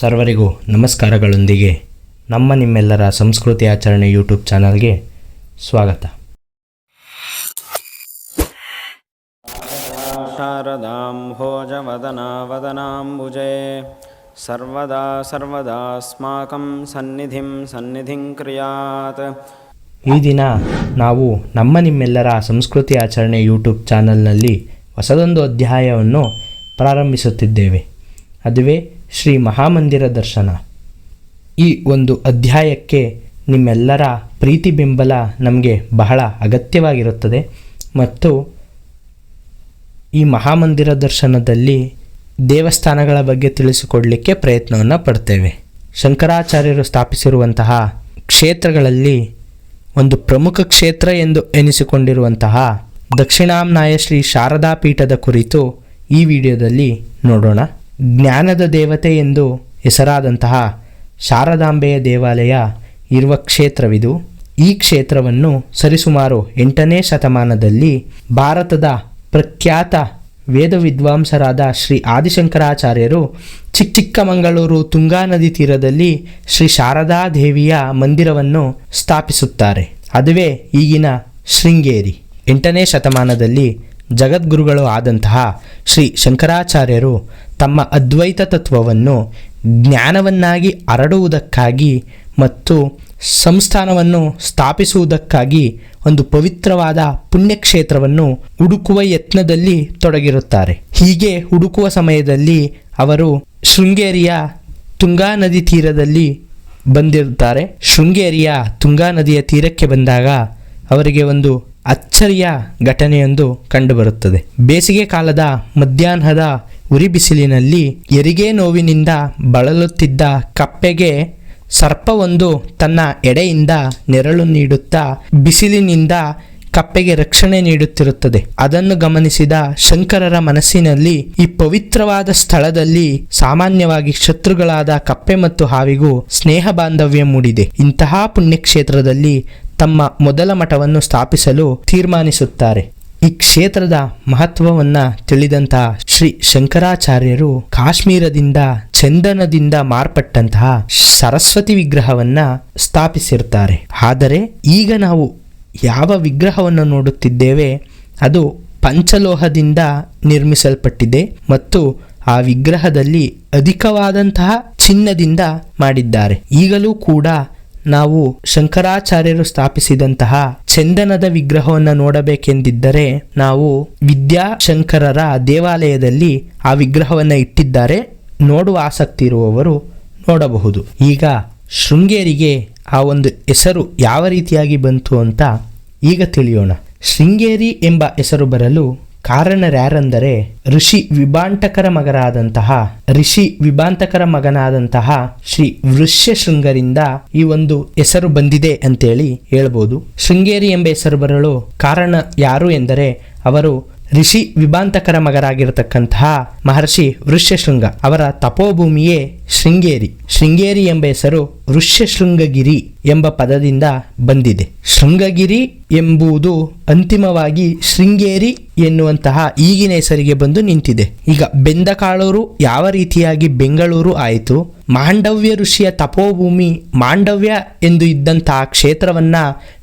ಸರ್ವರಿಗೂ ನಮಸ್ಕಾರಗಳೊಂದಿಗೆ ನಮ್ಮ ನಿಮ್ಮೆಲ್ಲರ ಸಂಸ್ಕೃತಿ ಆಚರಣೆ ಯೂಟ್ಯೂಬ್ ಚಾನಲ್ಗೆ ಸ್ವಾಗತ. ಶಾರದಾಂ ಭೋಜವದನ ಸರ್ವದಾ ಸರ್ವದಾಸ್ಮಾಕಂ ಸನ್ನಿಧಿಂ ಸನ್ನಿಧಿಂ ಕ್ರಿಯಾತ್. ಈ ದಿನ ನಾವು ನಮ್ಮ ನಿಮ್ಮೆಲ್ಲರ ಸಂಸ್ಕೃತಿ ಆಚರಣೆ ಯೂಟ್ಯೂಬ್ ಚಾನಲ್ನಲ್ಲಿ ಹೊಸದೊಂದು ಅಧ್ಯಾಯವನ್ನು ಪ್ರಾರಂಭಿಸುತ್ತಿದ್ದೇವೆ. ಅದುವೇ ಶ್ರೀ ಮಹಾಮಂದಿರ ದರ್ಶನ. ಈ ಒಂದು ಅಧ್ಯಾಯಕ್ಕೆ ನಿಮ್ಮೆಲ್ಲರ ಪ್ರೀತಿ ಬೆಂಬಲ ನಮಗೆ ಬಹಳ ಅಗತ್ಯವಾಗಿರುತ್ತದೆ. ಮತ್ತು ಈ ಮಹಾಮಂದಿರ ದರ್ಶನದಲ್ಲಿ ದೇವಸ್ಥಾನಗಳ ಬಗ್ಗೆ ತಿಳಿಸಿಕೊಡಲಿಕ್ಕೆ ಪ್ರಯತ್ನವನ್ನು ಪಡ್ತೇವೆ. ಶಂಕರಾಚಾರ್ಯರು ಸ್ಥಾಪಿಸಿರುವಂತಹ ಕ್ಷೇತ್ರಗಳಲ್ಲಿ ಒಂದು ಪ್ರಮುಖ ಕ್ಷೇತ್ರ ಎಂದು ಎನಿಸಿಕೊಂಡಿರುವಂತಹ ದಕ್ಷಿಣಾಮ್ನಾಯ ಶ್ರೀ ಶಾರದಾ ಪೀಠದ ಕುರಿತು ಈ ವಿಡಿಯೋದಲ್ಲಿ ನೋಡೋಣ. ಜ್ಞಾನದ ದೇವತೆ ಎಂದು ಹೆಸರಾದಂತಹ ಶಾರದಾಂಬೆಯ ದೇವಾಲಯ ಇರುವ ಕ್ಷೇತ್ರವಿದು. ಈ ಕ್ಷೇತ್ರವನ್ನು ಸರಿಸುಮಾರು ಎಂಟನೇ ಶತಮಾನದಲ್ಲಿ ಭಾರತದ ಪ್ರಖ್ಯಾತ ವೇದ ವಿದ್ವಾಂಸರಾದ ಶ್ರೀ ಆದಿಶಂಕರಾಚಾರ್ಯರು ಚಿಕ್ಕ ಚಿಕ್ಕಮಗಳೂರು ತುಂಗಾ ನದಿ ತೀರದಲ್ಲಿ ಶ್ರೀ ಶಾರದಾ ದೇವಿಯ ಮಂದಿರವನ್ನು ಸ್ಥಾಪಿಸುತ್ತಾರೆ. ಅದುವೇ ಈಗಿನ ಶೃಂಗೇರಿ. ಎಂಟನೇ ಶತಮಾನದಲ್ಲಿ ಜಗದ್ಗುರುಗಳು ಆದಂತಹ ಶ್ರೀ ಶಂಕರಾಚಾರ್ಯರು ತಮ್ಮ ಅದ್ವೈತ ತತ್ವವನ್ನು ಜ್ಞಾನವನ್ನಾಗಿ ಹರಡುವುದಕ್ಕಾಗಿ ಮತ್ತು ಸಂಸ್ಥಾನವನ್ನು ಸ್ಥಾಪಿಸುವುದಕ್ಕಾಗಿ ಒಂದು ಪವಿತ್ರವಾದ ಪುಣ್ಯಕ್ಷೇತ್ರವನ್ನು ಹುಡುಕುವ ಯತ್ನದಲ್ಲಿ ತೊಡಗಿರುತ್ತಾರೆ. ಹೀಗೆ ಹುಡುಕುವ ಸಮಯದಲ್ಲಿ ಅವರು ಶೃಂಗೇರಿಯ ತುಂಗಾ ನದಿ ತೀರದಲ್ಲಿ ಬಂದಿರುತ್ತಾರೆ. ಶೃಂಗೇರಿಯ ತುಂಗಾ ನದಿಯ ತೀರಕ್ಕೆ ಬಂದಾಗ ಅವರಿಗೆ ಒಂದು ಅಚ್ಚರಿಯ ಘಟನೆಯೊಂದು ಕಂಡುಬರುತ್ತದೆ. ಬೇಸಿಗೆ ಕಾಲದ ಮಧ್ಯಾಹ್ನದ ಉರಿ ಬಿಸಿಲಿನಲ್ಲಿ ಎರಿಗೆ ನೋವಿನಿಂದ ಬಳಲುತ್ತಿದ್ದ ಕಪ್ಪೆಗೆ ಸರ್ಪವೊಂದು ತನ್ನ ಎಡೆಯಿಂದ ನೆರಳು ನೀಡುತ್ತಾ ಬಿಸಿಲಿನಿಂದ ಕಪ್ಪೆಗೆ ರಕ್ಷಣೆ ನೀಡುತ್ತಿರುತ್ತದೆ. ಅದನ್ನು ಗಮನಿಸಿದ ಶಂಕರರ ಮನಸ್ಸಿನಲ್ಲಿ ಈ ಪವಿತ್ರವಾದ ಸ್ಥಳದಲ್ಲಿ ಸಾಮಾನ್ಯವಾಗಿ ಶತ್ರುಗಳಾದ ಕಪ್ಪೆ ಮತ್ತು ಹಾವಿಗೂ ಸ್ನೇಹ ಬಾಂಧವ್ಯ ಮೂಡಿದೆ. ಇಂತಹ ಪುಣ್ಯಕ್ಷೇತ್ರದಲ್ಲಿ ತಮ್ಮ ಮೊದಲ ಮಠವನ್ನು ಸ್ಥಾಪಿಸಲು ತೀರ್ಮಾನಿಸುತ್ತಾರೆ. ಈ ಕ್ಷೇತ್ರದ ಮಹತ್ವವನ್ನ ತಿಳಿದಂತಹ ಶ್ರೀ ಶಂಕರಾಚಾರ್ಯರು ಕಾಶ್ಮೀರದಿಂದ ಚಂದನದಿಂದ ಮಾರ್ಪಟ್ಟಂತಹ ಸರಸ್ವತಿ ವಿಗ್ರಹವನ್ನ ಸ್ಥಾಪಿಸಿರ್ತಾರೆ. ಆದರೆ ಈಗ ನಾವು ಯಾವ ವಿಗ್ರಹವನ್ನು ನೋಡುತ್ತಿದ್ದೇವೆ, ಅದು ಪಂಚಲೋಹದಿಂದ ನಿರ್ಮಿಸಲ್ಪಟ್ಟಿದೆ ಮತ್ತು ಆ ವಿಗ್ರಹದಲ್ಲಿ ಅಧಿಕವಾದಂತಹ ಚಿನ್ನದಿಂದ ಮಾಡಿದ್ದಾರೆ. ಈಗಲೂ ಕೂಡ ನಾವು ಶಂಕರಾಚಾರ್ಯರು ಸ್ಥಾಪಿಸಿದಂತಹ ಚಂದನದ ವಿಗ್ರಹವನ್ನು ನೋಡಬೇಕೆಂದಿದ್ದರೆ ನಾವು ವಿದ್ಯಾಶಂಕರರ ದೇವಾಲಯದಲ್ಲಿ ಆ ವಿಗ್ರಹವನ್ನು ಇಟ್ಟಿದ್ದಾರೆ. ನೋಡುವ ಆಸಕ್ತಿ ಇರುವವರು ನೋಡಬಹುದು. ಈಗ ಶೃಂಗೇರಿಗೆ ಆ ಒಂದು ಹೆಸರು ಯಾವ ರೀತಿಯಾಗಿ ಬಂತು ಅಂತ ಈಗ ತಿಳಿಯೋಣ. ಶೃಂಗೇರಿ ಎಂಬ ಹೆಸರು ಬರಲು ಕಾರಣರ್ಯಾರೆಂದರೆ ಋಷಿ ವಿಭಾಂಟಕರ ಮಗನಾದಂತಹ ಋಷಿ ವಿಭಾಂತಕರ ಮಗನಾದಂತಹ ಶ್ರೀ ವೃಷ್ಯ ಶೃಂಗರಿಂದ ಈ ಒಂದು ಹೆಸರು ಬಂದಿದೆ ಅಂತೇಳಿ ಹೇಳ್ಬೋದು. ಶೃಂಗೇರಿ ಎಂಬ ಹೆಸರು ಬರಲು ಕಾರಣ ಯಾರು ಎಂದರೆ, ಅವರು ಋಷಿ ವಿಭಾಂತಕರ ಮಗರಾಗಿರತಕ್ಕಂತಹ ಮಹರ್ಷಿ ವೃಷ್ಯಶೃಂಗ ಅವರ ತಪೋಭೂಮಿಯೇ ಶೃಂಗೇರಿ. ಶೃಂಗೇರಿ ಎಂಬ ಹೆಸರು ವೃಷ್ಯಶೃಂಗಗಿರಿ ಎಂಬ ಪದದಿಂದ ಬಂದಿದೆ. ಶೃಂಗಗಿರಿ ಎಂಬುದು ಅಂತಿಮವಾಗಿ ಶೃಂಗೇರಿ ಎನ್ನುವಂತಹ ಈಗಿನ ಹೆಸರಿಗೆ ಬಂದು ನಿಂತಿದೆ. ಈಗ ಬೆಂದಕಾಳೂರು ಯಾವ ರೀತಿಯಾಗಿ ಬೆಂಗಳೂರು ಆಯಿತು? ಮಾಂಡವ್ಯ ಋಷಿಯ ತಪೋಭೂಮಿ ಮಾಂಡವ್ಯ ಎಂದು ಇದ್ದಂತಹ ಕ್ಷೇತ್ರವನ್ನ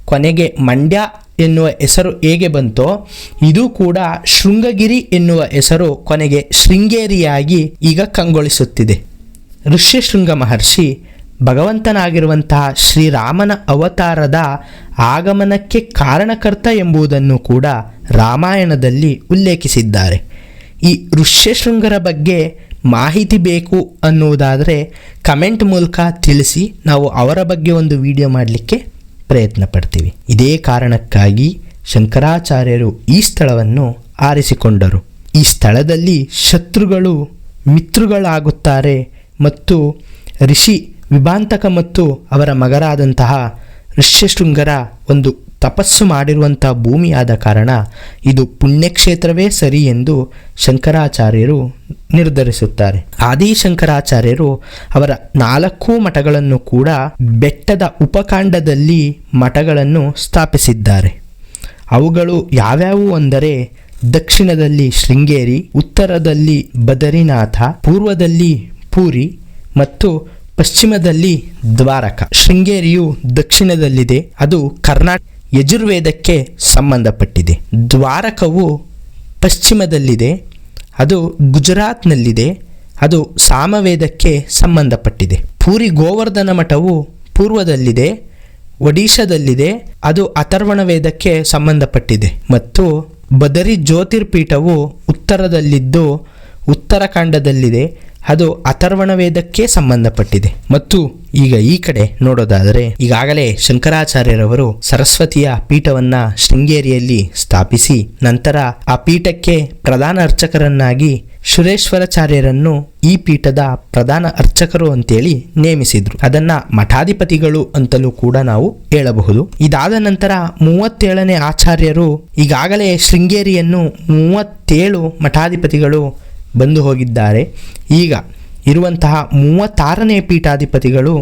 ಕೊನೆಗೆ ಮಂಡ್ಯ ಎನ್ನುವ ಹೆಸರು ಹೇಗೆ ಬಂತೋ, ಇದು ಕೂಡ ಶೃಂಗಗಿರಿ ಎನ್ನುವ ಹೆಸರು ಕೊನೆಗೆ ಶೃಂಗೇರಿಯಾಗಿ ಈಗ ಕಂಗೊಳಿಸುತ್ತಿದೆ. ಋಷ್ಯಶೃಂಗ ಮಹರ್ಷಿ ಭಗವಂತನಾಗಿರುವಂತಹ ಶ್ರೀರಾಮನ ಅವತಾರದ ಆಗಮನಕ್ಕೆ ಕಾರಣಕರ್ತ ಎಂಬುದನ್ನು ಕೂಡ ರಾಮಾಯಣದಲ್ಲಿ ಉಲ್ಲೇಖಿಸಿದ್ದಾರೆ. ಈ ಋಷ್ಯಶೃಂಗರ ಬಗ್ಗೆ ಮಾಹಿತಿ ಬೇಕು ಅನ್ನುವುದಾದರೆ ಕಮೆಂಟ್ ಮೂಲಕ ತಿಳಿಸಿ, ನಾವು ಅವರ ಬಗ್ಗೆ ಒಂದು ವಿಡಿಯೋ ಮಾಡಲಿಕ್ಕೆ ಪ್ರಯತ್ನ ಪಡ್ತೀವಿ. ಇದೇ ಕಾರಣಕ್ಕಾಗಿ ಶಂಕರಾಚಾರ್ಯರು ಈ ಸ್ಥಳವನ್ನು ಆರಿಸಿಕೊಂಡರು. ಈ ಸ್ಥಳದಲ್ಲಿ ಶತ್ರುಗಳು ಮಿತ್ರಗಳಾಗುತ್ತಾರೆ ಮತ್ತು ಋಷಿ ವಿಭಾಂತಕ ಮತ್ತು ಅವರ ಮಗರಾದಂತಹ ಋಷ್ಯಶೃಂಗರ ಒಂದು ತಪಸ್ಸು ಮಾಡಿರುವಂಥ ಭೂಮಿಯಾದ ಕಾರಣ ಇದು ಪುಣ್ಯಕ್ಷೇತ್ರವೇ ಸರಿ ಎಂದು ಶಂಕರಾಚಾರ್ಯರು ನಿರ್ಧರಿಸುತ್ತಾರೆ. ಆದಿಶಂಕರಾಚಾರ್ಯರು ಅವರ ನಾಲ್ಕು ಮಠಗಳನ್ನು ಕೂಡ ಬೆಟ್ಟದ ಉಪಕಾಂಡದಲ್ಲಿ ಮಠಗಳನ್ನು ಸ್ಥಾಪಿಸಿದ್ದಾರೆ. ಅವುಗಳು ಯಾವ್ಯಾವು ಅಂದರೆ ದಕ್ಷಿಣದಲ್ಲಿ ಶೃಂಗೇರಿ, ಉತ್ತರದಲ್ಲಿ ಬದರಿನಾಥ, ಪೂರ್ವದಲ್ಲಿ ಪೂರಿ ಮತ್ತು ಪಶ್ಚಿಮದಲ್ಲಿ ದ್ವಾರಕ, ಶೃಂಗೇರಿಯು ದಕ್ಷಿಣದಲ್ಲಿದೆ, ಅದು ಕರ್ನಾಟಕ ಯಜುರ್ವೇದಕ್ಕೆ ಸಂಬಂಧಪಟ್ಟಿದೆ. ದ್ವಾರಕವು ಪಶ್ಚಿಮದಲ್ಲಿದೆ, ಅದು ಗುಜರಾತ್ನಲ್ಲಿದೆ, ಅದು ಸಾಮವೇದಕ್ಕೆ ಸಂಬಂಧಪಟ್ಟಿದೆ. ಪೂರಿ ಗೋವರ್ಧನ ಮಠವು ಪೂರ್ವದಲ್ಲಿದೆ, ಒಡಿಶಾದಲ್ಲಿದೆ, ಅದು ಅಥರ್ವಣ ವೇದಕ್ಕೆ ಸಂಬಂಧಪಟ್ಟಿದೆ. ಮತ್ತು ಬದರಿ ಜ್ಯೋತಿರ್ಪೀಠವು ಉತ್ತರದಲ್ಲಿದ್ದು ಉತ್ತರಾಖಂಡದಲ್ಲಿದೆ ಅದು ಅಥರ್ವಣ ವೇದಕ್ಕೆ ಸಂಬಂಧಪಟ್ಟಿದೆ. ಮತ್ತು ಈಗ ಈ ಕಡೆ ನೋಡೋದಾದರೆ, ಈಗಾಗಲೇ ಶಂಕರಾಚಾರ್ಯರವರು ಸರಸ್ವತಿಯ ಪೀಠವನ್ನ ಶೃಂಗೇರಿಯಲ್ಲಿ ಸ್ಥಾಪಿಸಿ, ನಂತರ ಆ ಪೀಠಕ್ಕೆ ಪ್ರಧಾನ ಅರ್ಚಕರನ್ನಾಗಿ ಸುರೇಶ್ವರಾಚಾರ್ಯರನ್ನು ಈ ಪೀಠದ ಪ್ರಧಾನ ಅರ್ಚಕರು ಅಂತೇಳಿ ನೇಮಿಸಿದ್ರು. ಅದನ್ನ ಮಠಾಧಿಪತಿಗಳು ಅಂತಲೂ ಕೂಡ ನಾವು ಹೇಳಬಹುದು. ಇದಾದ ನಂತರ ಮೂವತ್ತೇಳನೇ ಆಚಾರ್ಯರು ಈಗಾಗಲೇ ಶೃಂಗೇರಿಯನ್ನು ಮೂವತ್ತೇಳು ಮಠಾಧಿಪತಿಗಳು ಬಂದು ಹೋಗಿದ್ದಾರೆ. ಈಗ ಇರುವಂತಹ ಮೂವತ್ತಾರನೇ ಪೀಠಾಧಿಪತಿಗಳು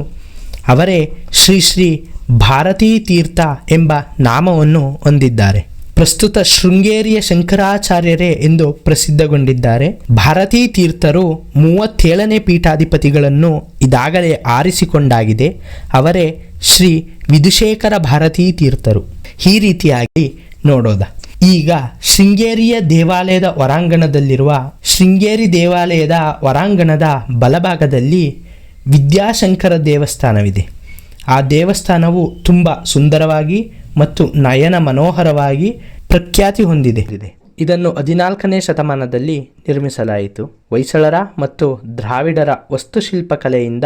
ಅವರೇ ಶ್ರೀ ಶ್ರೀ ಭಾರತೀ ತೀರ್ಥ ಎಂಬ ನಾಮವನ್ನು ಹೊಂದಿದ್ದಾರೆ. ಪ್ರಸ್ತುತ ಶೃಂಗೇರಿಯ ಶಂಕರಾಚಾರ್ಯರೇ ಎಂದು ಪ್ರಸಿದ್ಧಗೊಂಡಿದ್ದಾರೆ. ಭಾರತೀ ತೀರ್ಥರು ಮೂವತ್ತೇಳನೇ ಪೀಠಾಧಿಪತಿಗಳನ್ನು ಇದಾಗಲೇ ಆರಿಸಿಕೊಂಡಾಗಿದೆ. ಅವರೇ ಶ್ರೀ ವಿಧುಶೇಖರ ಭಾರತೀ ತೀರ್ಥರು. ಈ ರೀತಿಯಾಗಿ ನೋಡೋದ? ಈಗ ಶೃಂಗೇರಿಯ ದೇವಾಲಯದ ಹೊರಾಂಗಣದಲ್ಲಿರುವ ಶೃಂಗೇರಿ ದೇವಾಲಯದ ಹೊರಾಂಗಣದ ಬಲಭಾಗದಲ್ಲಿ ವಿದ್ಯಾಶಂಕರ ದೇವಸ್ಥಾನವಿದೆ. ಆ ದೇವಸ್ಥಾನವು ತುಂಬ ಸುಂದರವಾಗಿ ಮತ್ತು ನಯನ ಮನೋಹರವಾಗಿ ಪ್ರಖ್ಯಾತಿ ಹೊಂದಿದೆ. ಇದನ್ನು ಹದಿನಾಲ್ಕನೇ ಶತಮಾನದಲ್ಲಿ ನಿರ್ಮಿಸಲಾಯಿತು. ಹೊಯ್ಸಳರ ಮತ್ತು ದ್ರಾವಿಡರ ವಸ್ತುಶಿಲ್ಪಕಲೆಯಿಂದ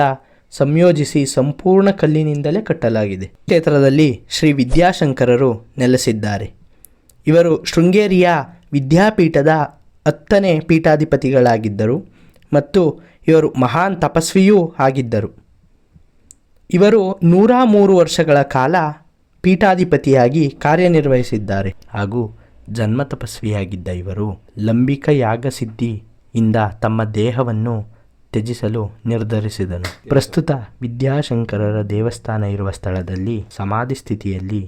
ಸಂಯೋಜಿಸಿ ಸಂಪೂರ್ಣ ಕಲ್ಲಿನಿಂದಲೇ ಕಟ್ಟಲಾಗಿದೆ. ಕ್ಷೇತ್ರದಲ್ಲಿ ಶ್ರೀ ವಿದ್ಯಾಶಂಕರರು ನೆಲೆಸಿದ್ದಾರೆ. ಇವರು ಶೃಂಗೇರಿಯ ವಿದ್ಯಾಪೀಠದ ಹತ್ತನೇ ಪೀಠಾಧಿಪತಿಗಳಾಗಿದ್ದರು ಮತ್ತು ಇವರು ಮಹಾನ್ ತಪಸ್ವಿಯೂ ಆಗಿದ್ದರು. ಇವರು ನೂರ ಮೂರು ವರ್ಷಗಳ ಕಾಲ ಪೀಠಾಧಿಪತಿಯಾಗಿ ಕಾರ್ಯನಿರ್ವಹಿಸಿದ್ದಾರೆ ಹಾಗೂ ಜನ್ಮ ತಪಸ್ವಿಯಾಗಿದ್ದ ಇವರು ಲಂಬಿಕ ಯಾಗಸಿದ್ಧಿಯಿಂದ ತಮ್ಮ ದೇಹವನ್ನು ತ್ಯಜಿಸಲು ನಿರ್ಧರಿಸಿದನು. ಪ್ರಸ್ತುತ ವಿದ್ಯಾಶಂಕರರ ದೇವಸ್ಥಾನ ಇರುವ ಸ್ಥಳದಲ್ಲಿ ಸಮಾಧಿ ಸ್ಥಿತಿಯಲ್ಲಿ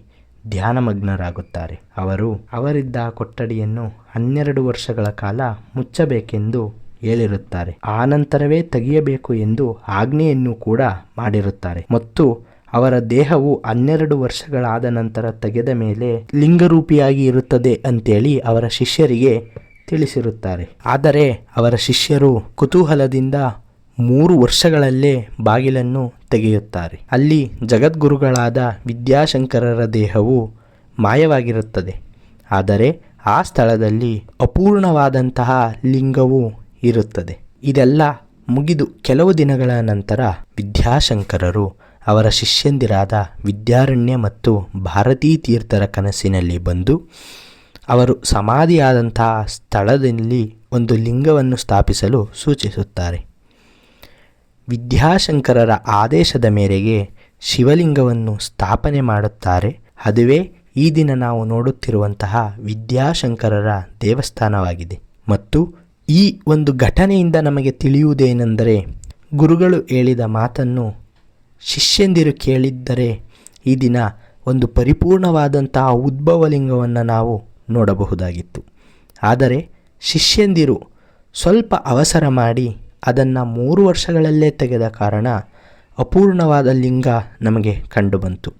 ಧ್ಯಾನಮಗ್ನರಾಗುತ್ತಾರೆ. ಅವರು ಅವರಿದ್ದ ಕೊಠಡಿಯನ್ನು ಹನ್ನೆರಡು ವರ್ಷಗಳ ಕಾಲ ಮುಚ್ಚಬೇಕೆಂದು ಹೇಳಿರುತ್ತಾರೆ. ಆನಂತರವೇ ತೆಗೆಯಬೇಕು ಎಂದು ಆಜ್ಞೆಯನ್ನು ಕೂಡ ಮಾಡಿರುತ್ತಾರೆ. ಮತ್ತು ಅವರ ದೇಹವು ಹನ್ನೆರಡು ವರ್ಷಗಳಾದ ನಂತರ ತೆಗೆದ ಮೇಲೆ ಲಿಂಗರೂಪಿಯಾಗಿ ಇರುತ್ತದೆ ಅಂತೇಳಿ ಅವರ ಶಿಷ್ಯರಿಗೆ ತಿಳಿಸಿರುತ್ತಾರೆ. ಆದರೆ ಅವರ ಶಿಷ್ಯರು ಕುತೂಹಲದಿಂದ ಮೂರು ವರ್ಷಗಳಲ್ಲೇ ಬಾಗಿಲನ್ನು ತೆಗೆಯುತ್ತಾರೆ. ಅಲ್ಲಿ ಜಗದ್ಗುರುಗಳಾದ ವಿದ್ಯಾಶಂಕರರ ದೇಹವು ಮಾಯವಾಗಿರುತ್ತದೆ. ಆದರೆ ಆ ಸ್ಥಳದಲ್ಲಿ ಅಪೂರ್ಣವಾದಂತಹ ಲಿಂಗವು ಇರುತ್ತದೆ. ಇದೆಲ್ಲ ಮುಗಿದು ಕೆಲವು ದಿನಗಳ ನಂತರ ವಿದ್ಯಾಶಂಕರರು ಅವರ ಶಿಷ್ಯಂದಿರಾದ ವಿದ್ಯಾರಣ್ಯ ಮತ್ತು ಭಾರತೀ ತೀರ್ಥರ ಕನಸಿನಲ್ಲಿ ಬಂದು ಅವರು ಸಮಾಧಿಯಾದಂತಹ ಸ್ಥಳದಲ್ಲಿ ಒಂದು ಲಿಂಗವನ್ನು ಸ್ಥಾಪಿಸಲು ಸೂಚಿಸುತ್ತಾರೆ. ವಿದ್ಯಾಶಂಕರರ ಆದೇಶದ ಮೇರೆಗೆ ಶಿವಲಿಂಗವನ್ನು ಸ್ಥಾಪನೆ ಮಾಡುತ್ತಾರೆ. ಅದುವೇ ಈ ದಿನ ನಾವು ನೋಡುತ್ತಿರುವಂತಹ ವಿದ್ಯಾಶಂಕರರ ದೇವಸ್ಥಾನವಾಗಿದೆ. ಮತ್ತು ಈ ಒಂದು ಘಟನೆಯಿಂದ ನಮಗೆ ತಿಳಿಯುವುದೇನೆಂದರೆ ಗುರುಗಳು ಹೇಳಿದ ಮಾತನ್ನು ಶಿಷ್ಯಂದಿರು ಕೇಳಿದ್ದರೆ ಈ ದಿನ ಒಂದು ಪರಿಪೂರ್ಣವಾದಂತಹ ಉದ್ಭವಲಿಂಗವನ್ನು ನಾವು ನೋಡಬಹುದಾಗಿತ್ತು. ಆದರೆ ಶಿಷ್ಯಂದಿರು ಸ್ವಲ್ಪ ಅವಸರ ಮಾಡಿ ಅದನ್ನು ಮೂರು ವರ್ಷಗಳಲ್ಲೇ ತೆಗೆದ ಕಾರಣ ಅಪೂರ್ಣವಾದ ಲಿಂಗ ನಮಗೆ ಕಂಡುಬಂತು.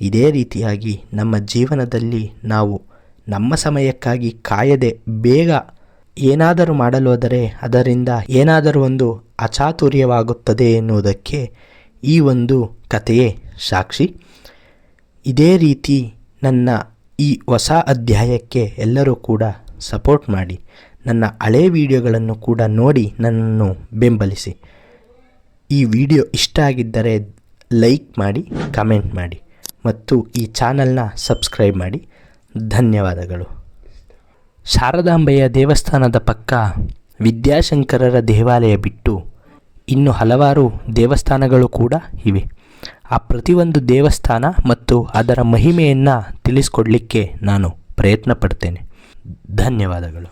ಇದೇ ರೀತಿಯಾಗಿ ನಮ್ಮ ಜೀವನದಲ್ಲಿ ನಾವು ನಮ್ಮ ಸಮಯಕ್ಕಾಗಿ ಕಾಯದೆ ಬೇಗ ಏನಾದರೂ ಮಾಡಲು ಹೋದರೆ ಅದರಿಂದ ಏನಾದರೂ ಒಂದು ಅಚಾತುರ್ಯವಾಗುತ್ತದೆ ಎನ್ನುವುದಕ್ಕೆ ಈ ಒಂದು ಕಥೆಯೇ ಸಾಕ್ಷಿ. ಇದೇ ರೀತಿ ನನ್ನ ಈ ಹೊಸ ಅಧ್ಯಾಯಕ್ಕೆ ಎಲ್ಲರೂ ಕೂಡ ಸಪೋರ್ಟ್ ಮಾಡಿ. ನನ್ನ ಹಳೆ ವಿಡಿಯೋಗಳನ್ನು ಕೂಡ ನೋಡಿ ನನ್ನನ್ನು ಬೆಂಬಲಿಸಿ. ಈ ವಿಡಿಯೋ ಇಷ್ಟ ಆಗಿದ್ದರೆ ಲೈಕ್ ಮಾಡಿ, ಕಮೆಂಟ್ ಮಾಡಿ ಮತ್ತು ಈ ಚಾನಲ್ನ ಸಬ್ಸ್ಕ್ರೈಬ್ ಮಾಡಿ. ಧನ್ಯವಾದಗಳು. ಶಾರದಾಂಬೆಯ ದೇವಸ್ಥಾನದ ಪಕ್ಕ ವಿದ್ಯಾಶಂಕರರ ದೇವಾಲಯ ಬಿಟ್ಟು ಇನ್ನು ಹಲವಾರು ದೇವಸ್ಥಾನಗಳು ಕೂಡ ಇವೆ. ಆ ಪ್ರತಿಯೊಂದು ದೇವಸ್ಥಾನ ಮತ್ತು ಅದರ ಮಹಿಮೆಯನ್ನು ತಿಳಿಸ್ಕೊಡ್ಲಿಕ್ಕೆ ನಾನು ಪ್ರಯತ್ನ ಪಡ್ತೇನೆ ಧನ್ಯವಾದಗಳು.